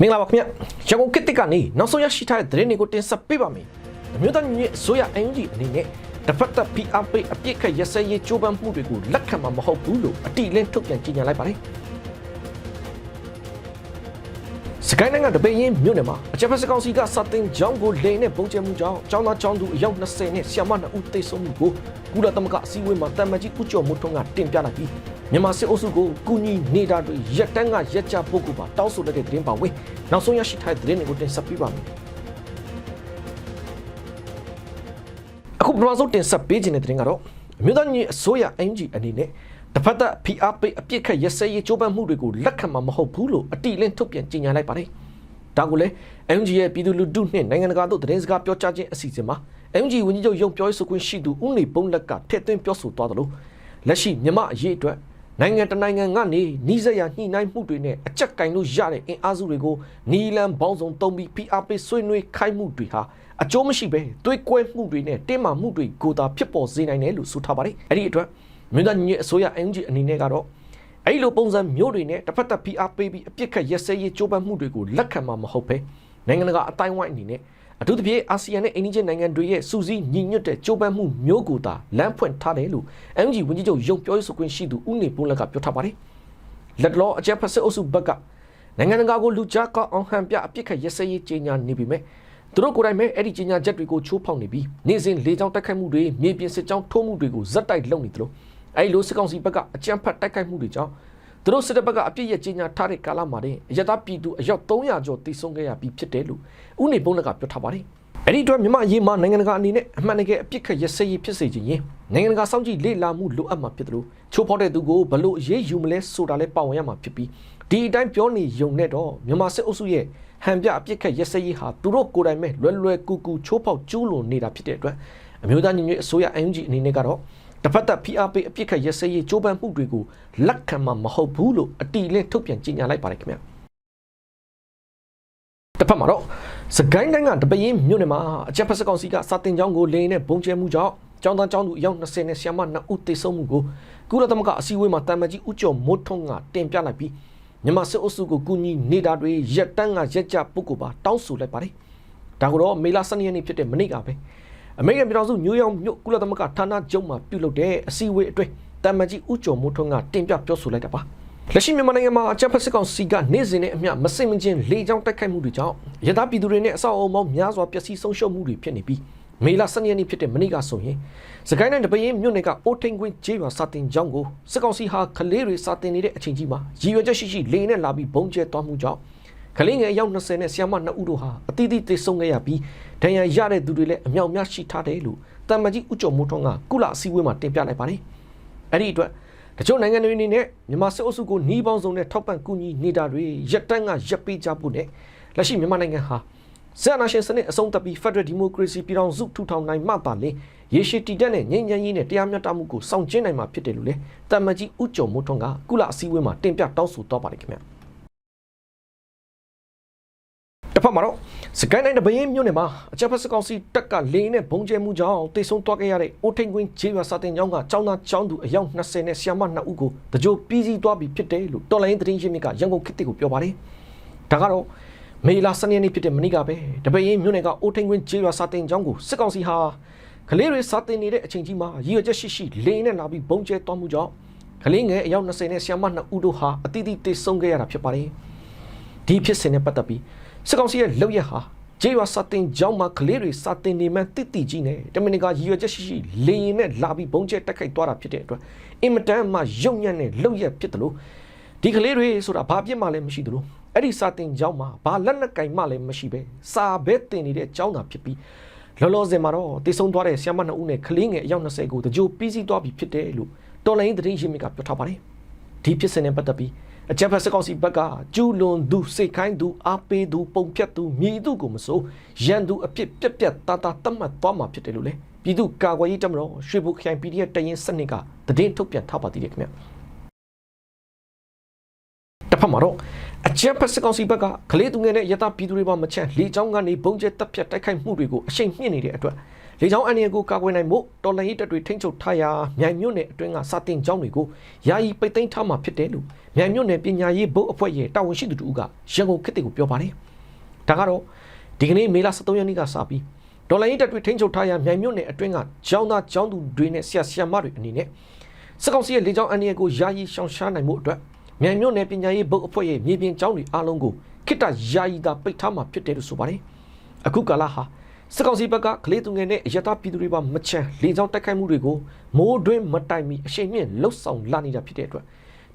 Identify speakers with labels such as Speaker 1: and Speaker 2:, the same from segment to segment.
Speaker 1: မင်္ဂလာပါခင်ဗျရန်ကုန်ခေတ်တစ်ကနေနောက်ဆုံးရရှိထားတဲ့သတင်းတွေကိုတင်ဆက်ပေးပါမယ်အမျိုးသားညီညွတ်အစိုးရ NUG အနေနဲ့တစ်ဖက်သက် PRP အပြစ်ခတ်ရစဲရေးကြိုးပမ်းမှုတွေကိုလက်ခံမှာမဟုတ်ဘူးလို့အတိအလင်းထုတ်ပြန်ကြေညာလိုက်ပါတယ်စကိုင်းနိုင်ငံတပိန်ရင်မြို့နယ်မှာအကြမ်းဖက်စကောင်စီကစတင်ကြောင်းကိုလိန်နဲ့ပုံကျဲမှုကြောင့်ကျောင်းသားကျောင်းသူအယောက်20နဲ့ဆရာမ2ဦးသေဆုံးမှုကိုကုလသမဂ္ဂအစည်းအဝေးမှာတမန်ကြီးဦးကျော်မိုးထွန်းကတင်ပြလိုက်ပြီး မြန်မာစစ်အုပ်စုကိုကူညီနေတာတွေရက်တန်းကရက်ကြပုဂ္ဂိုလ်ပါတောင်းဆိုတဲ့သတင်းပါဝင်နောက်ဆုံးရရှိထားတဲ့သတင်းတွေကိုတင်ဆက်ပေးပါမယ်အခုပထမဆုံးတင်ဆက်ပေးခြင်းတဲ့သတင်းကတော့အမျိုးသားညီအစိုးရ NG အနေနဲ့တစ်ဖက်သက် PRP အပြစ်ခတ်ရစဲရေးကြိုးပမ်းမှုတွေကိုလက်ခံမှာမဟုတ်ဘူးလို့အတိအလင်းထုတ်ပြန်ကြေညာလိုက်ပါတယ်။ဒါကိုလည်း NG ရဲ့ပြည်သူလူထုနှင့်နိုင်ငံတကာတို့သတင်းစကားပြောကြားခြင်းအစီအစဉ်မှာ NG ဝန်ကြီးချုပ်ရုံပြောရေးဆိုခွင့်ရှိသူဦးနေပုံးလက်ကထည့်သွင်းပြောဆိုသွားသလိုလက်ရှိမြမအရေးအတွက် နိုင်ငံတနိုင်ငံကနေနှီးစက်ရညှိနှိုင်းမှုတွေနဲ့အကြက်ကင်လို့ရတဲ့အင်အားစုတွေကိုနီလန်ပေါင်းစုံတုံးပြီး PRP ဆွေးနွေးခိုင်းမှုတွေဟာအကျိုးမရှိပဲတွေးကွဲမှုတွေနဲ့တင်းမာမှုတွေကိုသာဖြစ်ပေါ်စေနိုင်တယ်လို့ဆိုထားပါတယ်။အဲ့ဒီအတွက်မြို့သားညီအစိုးရ NG အနေနဲ့ကတော့အဲ့ဒီလိုပုံစံမျိုးတွေနဲ့တစ်ဖက်သက် PR ပေးပြီးအပြစ်ခတ်ရက်စဲရေးကြိုးပမ်းမှုတွေကိုလက်ခံမှာမဟုတ်ပဲနိုင်ငံတကာအတိုင်းဝိုင်းအနေနဲ့ အထူးသဖြင့်အာဆီယံနဲ့အိန္ဒိယနိုင်ငံတွေရဲ့စူးစီးညီညွတ်တဲ့ကြိုးပမ်းမှုမျိုးကိုသာလမ်းဖွင့်ထားတယ်လို့ NG ဝန်ကြီးချုပ်ရုံပြောရေးဆိုခွင့်ရှိသူဦးနေပုံးလက်ကပြောထားပါတယ်။လက်တော်အကြမ်းဖက်စစ်အုပ်စုဘက်ကနိုင်ငံတကာကိုလူကြားကောက်အောင်ဟန်ပြအပြစ်ခတ်ရက်စဲရေးကြေညာနေပြီမဲ့သူတို့ကိုယ်တိုင်ပဲအဲ့ဒီကြေညာချက်တွေကိုချိုးဖောက်နေပြီးနေ့စဉ်လေကြောင်းတိုက်ခိုက်မှုတွေမြေပြင်စစ်ကြောင်းထိုးမှုတွေကိုဇက်တိုက်လုပ်နေတယ်လို့အဲ့ဒီလိုစစ်ကောင်စီဘက်ကအကြမ်းဖက်တိုက်ခိုက်မှုတွေကြောင့် သူတို့စစ်တပ်ဘက်ကအပြစ်ရဲ့ကြေညာထားတဲ့ကာလမှာတည်းအရသာပြည်သူအယောက်300ကျော်တိစုံခဲ့ရပြီးဖြစ်တယ်လို့ဥနေပုံးလက်ကပြောထားပါတယ်အဲ့ဒီအတွက်မြန်မာအရေးမှာနိုင်ငံတကာအနေနဲ့အမှန်တကယ်အပြစ်ခတ်ရစရေးဖြစ်စေခြင်းရင်နိုင်ငံတကာစောင့်ကြည့်လေ့လာမှုလိုအပ်မှာဖြစ်တယ်လို့ချိုးဖောက်တဲ့သူကိုဘလို့အရေးယူမလဲဆိုတာလဲပါဝင်ရမှာဖြစ်ပြီးဒီအတိုင်းပြောနေယုံနဲ့တော့မြန်မာစစ်အုပ်စုရဲ့ဟန်ပြအပြစ်ခတ်ရစရေးဟာသူတို့ကိုယ်တိုင်ပဲလွယ်လွယ်ကူကူချိုးဖောက်ကျူးလွန်နေတာဖြစ်တဲ့အတွက်အမျိုးသားညီညွတ်အစိုးရ NUG အနေနဲ့ကတော့ တစ်ဖက်သက် PRP အပြစ်ခတ်ရစရေးကြိုးပမ်းမှုတွေကိုလက်ခံမှာမဟုတ်ဘူးလို့အတိအလင်းထုတ်ပြန်ကြေညာလိုက်ပါတယ်ခင်ဗျာတစ်ဖက်မှာတော့စကိုင်းတိုင်းကတပင်းမြို့နယ်မှာအကြက်ဖက်စကောင်စီကစာတင်ကျောင်းကိုလိန်နဲ့ဘုံကျဲမှုကြောင့်ကျောင်းသားကျောင်းသူအယောက်20နဲ့ဆရာမ2ဦးသေဆုံးမှုကိုကုလသမဂ္ဂအစည်းအဝေးမှာတာမန်ကြီးဦးကျော်မိုးထွန်းကတင်ပြလိုက်ပြီးမြန်မာစစ်အုပ်စုကိုကူညီနေတာတွေရက်တန်းကရက်ကြပုဂ္ဂိုလ်ပါတောင်းဆိုလိုက်ပါတယ်ဒါကိုတော့မေလ12ရက်နေ့ဖြစ်တဲ့မနေ့ကပဲ အမေရိကန်ပြည်ထောင်စုနယူးယောက်မြို့ကုလသမဂ္ဂဌာနချုပ်မှာပြုလုပ်တဲ့အစည်းအဝေးအတွင်းတာမန်ကြီးဦးကျော်မိုးထွန်းကတင်ပြပြောဆိုလိုက်တာပါလက်ရှိမြန်မာနိုင်ငံမှာအကြမ်းဖက်စစ်ကောင်စီကနေ့စဉ်နဲ့အမျှမစိမ့်မချင်းလေကြောင်းတိုက်ခိုက်မှုတွေကြောင့်ရသပြည်သူတွေနဲ့အဆောက်အအုံပေါင်းများစွာပျက်စီးဆုံးရှုံးမှုတွေဖြစ်နေပြီးမေလ12ရက်နေ့ဖြစ်တဲ့မနေ့ကဆိုရင်စကိုင်းတိုင်းတပင်းမြို့နယ်ကအိုးထိန်ကွင်းကျေးရွာစာတင်ကျောင်းကိုစစ်ကောင်စီဟာကလေးတွေစာတင်နေတဲ့အချိန်ကြီးမှာရည်ရွယ်ချက်ရှိရှိလေနဲ့လာပြီးဘုံကျဲသွားမှုကြောင့် ကလေးငယ်အယောက်20နဲ့ဆ iam 2ဦးတို့ဟာအသီးသီးသေဆုံးခဲ့ရပြီးဒဏ်ရာရတဲ့သူတွေလည်းအမြောက်အများရှိထားတယ်လို့တမန်ကြီးဦးကျော်မိုးထွန်းကကုလအစည်းအဝေးမှာတင်ပြလိုက်ပါတယ်အဲ့ဒီအတွက်တချို့နိုင်ငံတွေအနေနဲ့မြန်မာစစ်အုပ်စုကိုနှီးပေါင်းစုံနဲ့ထောက်ပံ့ကူညီနေတာတွေရက်တန်းကရပ်ပေးကြဖို့နဲ့လက်ရှိမြန်မာနိုင်ငံဟာဆရာနာရှင်စနစ်အဆုံးသတ်ပြီး Federal Democracy ပြည်ထောင်စုထူထောင်နိုင်မှသာလျှင်ရေရှည်တည်တဲ့နဲ့ငြိမ်းချမ်းရေးနဲ့တရားမျှတမှုကိုစောင့်ကျဉ်နိုင်မှာဖြစ်တယ်လို့လေတမန်ကြီးဦးကျော်မိုးထွန်းကကုလအစည်းအဝေးမှာတင်ပြတောင်းဆိုသွားပါတယ်ခင်ဗျာ တစ်ဖက်မှာတော့စကိုင်းတိုင်းတပင်းမြို့နယ်မှာအကြမ်းဖက်စကောင်စီတပ်ကလေနဲ့ဘုံကျဲမှုကြောင့်တိတ်ဆုံးသွားခဲ့ရတဲ့အိုထိန်ကွင်းဂျေးရွာစာတင်ကျောင်းကကျောင်းသားကျောင်းသူအယောက်20နဲ့ဆ iam 2ဦးကိုတကြိုပြီးစီးသွားပြီဖြစ်တယ်လို့တော်လိုင်းသတင်းရင်းမြစ်ကရန်ကုန်ခေတ်ကိုပြောပါတယ်ဒါကတော့မေလာစနေနေ့ဖြစ်တဲ့မနေ့ကပဲတပင်းမြို့နယ်ကအိုထိန်ကွင်းဂျေးရွာစာတင်ကျောင်းကိုစစ်ကောင်စီဟာကလေးတွေစာတင်နေတဲ့အချိန်ကြီးမှာရည်ရွယ်ချက်ရှိရှိလေနဲ့လာပြီးဘုံကျဲသွားမှုကြောင့်ကလေးငယ်အယောက်20နဲ့ဆ iam 2ဦးတို့ဟာအတိအသီးတိတ်ဆုံးခဲ့ရတာဖြစ်ပါတယ်ဒီဖြစ်စဉ်နဲ့ပတ်သက်ပြီး စစ်ကောင်စီရဲ့လုပ်ရက်ဟာဂျေရွာစာတင်ကျောင်းမှာကလေးတွေစာတင်နေမှတိတိကြီးနဲ့တမင်တကာရည်ရွယ်ချက်ရှိရှိလေရင်နဲ့လာပြီးဘုံကျဲတက်ခိုက်သွားတာဖြစ်တဲ့အတွက်အင်မတန်မှရုံညံ့တဲ့လုပ်ရက်ဖြစ်တယ်လို့ဒီကလေးတွေဆိုတာဘာပြစ်မှလည်းမရှိသလိုအဲ့ဒီစာတင်ကျောင်းမှာဘာလက်နက်ကင်မှလည်းမရှိပဲစာဘဲတင်နေတဲ့ကျောင်းသာဖြစ်ပြီးလောလောဆယ်မှာတော့တည်ဆုံသွားတဲ့ဆ iam 2ဦးနဲ့ကလေးငယ်အယောက်20ကိုတကြိုပြီးစီးသွားပြီဖြစ်တယ်လို့တော်လိုင်းသတင်းရင်းမြစ်ကပြောထားပါတယ်ဒီဖြစ်စဉ်နဲ့ပတ်သက်ပြီး အကြမ်းဖက်စစ်ကောင်စီဘက်ကကျူးလွန်သူစိတ်ခိုင်းသူအားပေးသူပုံဖြတ်သူမြည်သူကိုမစိုးရန်သူအဖြစ်ပြက်ပြက်တာတာတတ်မှတ်သွားမှာဖြစ်တယ်လို့လေပြည်သူကာကွယ်ရေးတပ်မတော်ရွှေဘုခိုင် PDF တရင်စနစ်ကတည်င်းထုတ်ပြန်ထားပါသေးတယ်ခင်ဗျတစ်ဖက်မှာတော့ အကြမ်းဖက်စစ်ကောင်စီဘက်ကကလေးသူငယ်နဲ့ရတပြည်သူတွေပါမချန့်လေချောင်းကနေဘုံကျဲတပ်ဖြတ်တိုက်ခိုက်မှုတွေကိုအရှိန်မြင့်နေတဲ့အတွက်လေကြောင်းအန္တရာယ်ကိုကာကွယ်နိုင်ဖို့တော်လှန်ရေးတပ်တွေထိန်းချုပ်ထားရာမြိုင်မြို့နယ်အတွင်းကစာတင်ကျောင်းတွေကိုယာယီပိတ်သိမ်းထားမှာဖြစ်တယ်လို့မြိုင်မြို့နယ်ပညာရေးဘုတ်အဖွဲ့ရဲ့တာဝန်ရှိသူတို့ကရန်ကုန်ခေတ်တွေကိုပြောပါတယ်။ဒါကတော့ဒီကနေ့မေလ23ရက်နေ့ကစပြီးဒေါ်လာရေးတပ်တွေထိန်းချုပ်ထားရာမြိုင်မြို့နယ်အတွင်းကကျောင်းသားကျောင်းသူတွေနဲ့ဆရာဆရာမတွေအနေနဲ့စစ်ကောင်စီရဲ့လေကြောင်းအန္တရာယ်ကိုယာယီရှောင်ရှားနိုင်မှုအတွက် မြိုင်မြို့နယ်ပညာရေးဘုတ်အဖွဲ့ရဲ့မြေပြင်ကျောင်းတွေအားလုံးကိုခိတ္တယာယီသာပိတ်ထားမှာဖြစ်တယ်လို့ဆိုပါတယ်။အခုကာလဟာစစ်ကောင်စီဘက်ကကလေးသူငယ်နဲ့အရတာပြည်သူတွေပါမချမ်းလေကြောင်းတိုက်ခိုက်မှုတွေကိုမိုးတွင်းမတိုင်မီအရှိန်မြင့်လှုပ်ဆောင်လာနေတာဖြစ်တဲ့အတွက်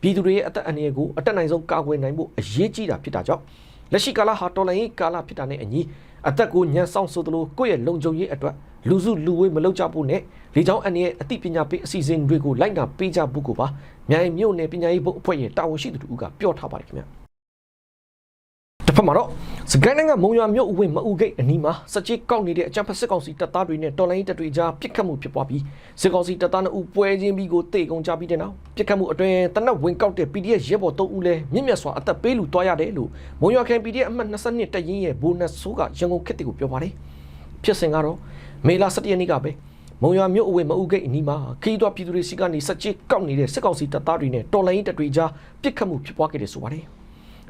Speaker 1: ပြည်သူတွေရဲ့အသက်အန္တရာယ်ကိုအတက်နိုင်ဆုံးကာကွယ်နိုင်ဖို့အရေးကြီးတာဖြစ်တာကြောင့်လက်ရှိကာလဟာတော်လှန်ရေးကာလဖြစ်တာနဲ့အညီအသက်ကိုညှဉ်းဆောင်ဆိုသလိုကိုယ့်ရဲ့လုံခြုံရေးအတွက် လူစုလူဝေးမလုပ်ကြဖို့နဲ့လေကြောင်းအန္တရာယ်အသိပညာပေးအစီအစဉ်တွေကိုလိုက်နာပေးကြဖို့ကိုပါမြိုင်မြို့နယ်ပညာရေးဘုတ်အဖွဲ့ရဲ့တာဝန်ရှိသူတို့ကပြောထားပါတယ်ခင်ဗျာတစ်ဖက်မှာတော့စကိုင်းနိုင်ငံမုံရွာမြို့အဝင်မအူဂိတ်အနီးမှာစကြေးကောက်နေတဲ့အကြမ်းဖက်စစ်ကောင်စီတပ်သားတွေနဲ့တော်လိုင်းတပ်တွေကြားပစ်ခတ်မှုဖြစ်ပွားပြီးစစ်ကောင်စီတပ်သား2ဦးပွဲချင်းပြီးကိုတေကုန်ကြပြီးတဲ့နောက်ပစ်ခတ်မှုအတွင်းတနက်ဝင်ကောက်တဲ့ PDF ရဲဘော်3ဦးလည်းမြင့်မြတ်စွာအသက်ပေးလူသွားရတယ်လို့မုံရွာခရိုင် PDF အမှတ်22တပ်ရင်းရဲ့ဘိုနက်ဆိုးကရန်ကုန်ခေတ်တီကိုပြောပါတယ် ဖြစ်စဉ်ကတော့မေလ17ရက်နေ့ကပဲမုံရွာမြို့အဝင်မအူဂိတ်အနီးမှာခီးတော်ပြည်သူတွေစီကနေစကြေးကောက်နေတဲ့စစ်ကောင်စီတပ်သားတွေနဲ့တော်လိုင်းတပ်တွေကြားပစ်ခတ်မှုဖြစ်ပွားခဲ့တယ်ဆိုပါတယ်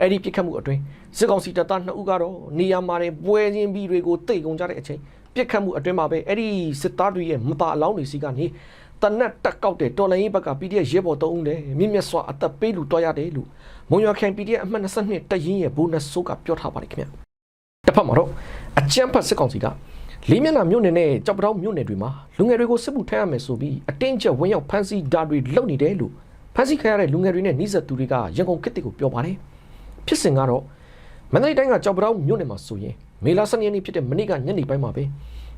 Speaker 1: အဲ့ဒီပြစ်ခတ်မှုအတွင်းစစ်ကောင်စီတပ်သား2ဦးကတော့နေရာမှာတဲ့ပွဲချင်းပြီးတွေကိုတိတ်ကုန်ကြတဲ့အချိန်ပြစ်ခတ်မှုအတွင်းမှာပဲအဲ့ဒီစစ်သားတွေရဲ့မတာအလောင်းတွေစီကနေတနက်တက်ကောက်တဲ့တော်လိုင်းရေးဘက်က PDF ရဲဘော်3ဦးလည်းမြင့်မြတ်စွာအသက်ပေးလူတော်ရတယ်လို့မုံရွာခိုင် PDF အမှတ်22တရင်ရဲ့ဘိုနက်ဆိုးကပြောထားပါတယ်ခင်ဗျတစ်ဖက်မှာတော့အကြမ်းဖက်စစ်ကောင်စီက လေးမျက်နှာမြို့နယ်နဲ့ကြောက်ပတောင်းမြို့နယ်တွေမှာလူငယ်တွေကိုစစ်မှုထမ်းရမယ်ဆိုပြီးအတင်းကျပ်ဝင်ရောက်ဖမ်းဆီးဓာတ်တွေလုပ်နေတယ်လို့ဖမ်းဆီးခံရတဲ့လူငယ်တွေနဲ့နှိစက်သူတွေကရန်ကုန်ခေတ်တွေကိုပြောပါတယ်ဖြစ်စဉ်ကတော့မန္တလေးတိုင်းကကြောက်ပတောင်းမြို့နယ်မှာဆိုရင်မေလ12ရက်နေ့ဖြစ်တဲ့မနေ့ကညနေပိုင်းမှာပဲ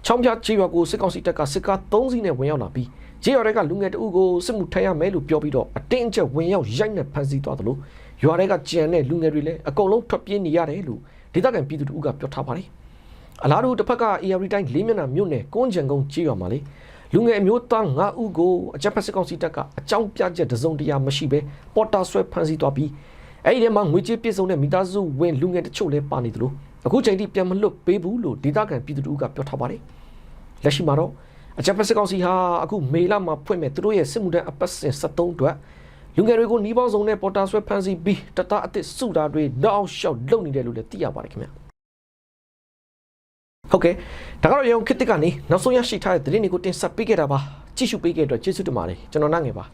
Speaker 1: ချောင်းပြချေရွာကိုစစ်ကောင်စီတပ်ကစစ်ကား3စီးနဲ့ဝင်ရောက်လာပြီးချေရွာတွေကလူငယ်တအုပ်ကိုစစ်မှုထမ်းရမယ်လို့ပြောပြီးတော့အတင်းအကျပ်ဝင်ရောက်ရိုက်နှက်ဖမ်းဆီးသွားတယ်လို့ရွာတွေကကြံတဲ့လူငယ်တွေလည်းအကုန်လုံးထွက်ပြေးနေရတယ်လို့ဒေသခံပြည်သူတို့ကပြောထားပါတယ် အလားတူတစ်ဖက်က AR တိုင်းလေးမျက်နှာမြို့နယ်ကွန်းကြံကုန်းချေရွာမှာလေလူငယ်အမျိုးသား9ဦးကိုအကြမ်းဖက်စစ်ကောင်စီတပ်ကအကြောင်းပြချက်တစ်စုံတရာမရှိဘဲပေါ်တာဆွဲဖမ်းဆီးသွားပြီးအဲ့ဒီထဲမှာငွေကြေးပြည့်စုံတဲ့မိသားစုဝင်လူငယ်တချို့လည်းပါနေသလိုအခုချိန်ထိပြန်မလွတ်ပေးဘူးလို့ဒေသခံပြည်သူတို့ကပြောထားပါတယ်လက်ရှိမှာတော့အကြံဖက်စစ်ကောင်စီဟာအခုမေလမှာဖွင့်မဲ့သူတို့ရဲ့စစ်မှုထမ်းအပတ်စဉ်73အတွက်လူငယ်တွေကိုနှီးပေါင်းစုံနဲ့ပေါ်တာဆွဲဖမ်းဆီးပြီးတတအစ်စ်စုတာတွေနောက်အောင်ရှောက်လုပ်နေတယ်လို့လည်းသိရပါတယ်ခင်ဗျ ဟုတ်ကဲ့ဒါကတော့ရုံခစ်တစ်ကနေနောက်ဆုံးရရှိထားတဲ့သတင်းတွေကိုတင်ဆက်ပေးခဲ့တာပါကြည့်ရှုပေးခဲ့တဲ့အတွက်ကျေးဇူးတင်ပါတယ်ကျွန်တော်နိုင်ငယ်ပါ